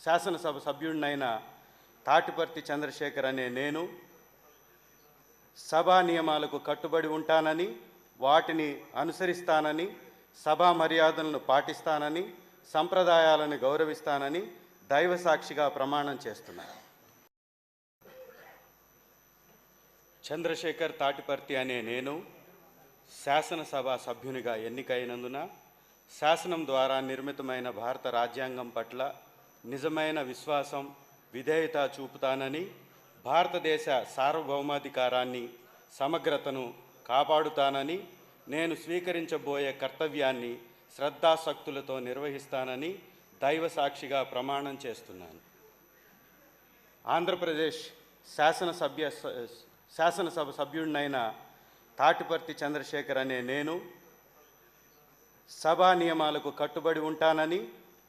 శాసనసభ సభ్యుడినైన తాటిపర్తి చంద్రశేఖర్ అనే నేను సభా నియమాలకు కట్టుబడి ఉంటానని వాటిని అనుసరిస్తానని సభా మర్యాదలను పాటిస్తానని సంప్రదాయాలను గౌరవిస్తానని దైవ సాక్షిగా ప్రమాణం చేస్తున్నాను. చంద్రశేఖర్ తాటిపర్తి అనే నేను శాసనసభ సభ్యునిగా ఎన్నికైనందున శాసనం ద్వారా నిర్మితమైన భారత రాజ్యాంగం పట్ల నిజమైన విశ్వాసం విధేయత చూపుతానని భారతదేశ సార్వభౌమాధికారాన్ని సమగ్రతను కాపాడుతానని నేను స్వీకరించబోయే కర్తవ్యాన్ని శ్రద్ధాశక్తులతో నిర్వహిస్తానని దైవ సాక్షిగా ప్రమాణం చేస్తున్నాను. ఆంధ్రప్రదేశ్ శాసనసభ్య శాసనసభ సభ్యుడినైన తాటిపర్తి చంద్రశేఖర్ అనే నేను సభా నియమాలకు కట్టుబడి ఉంటానని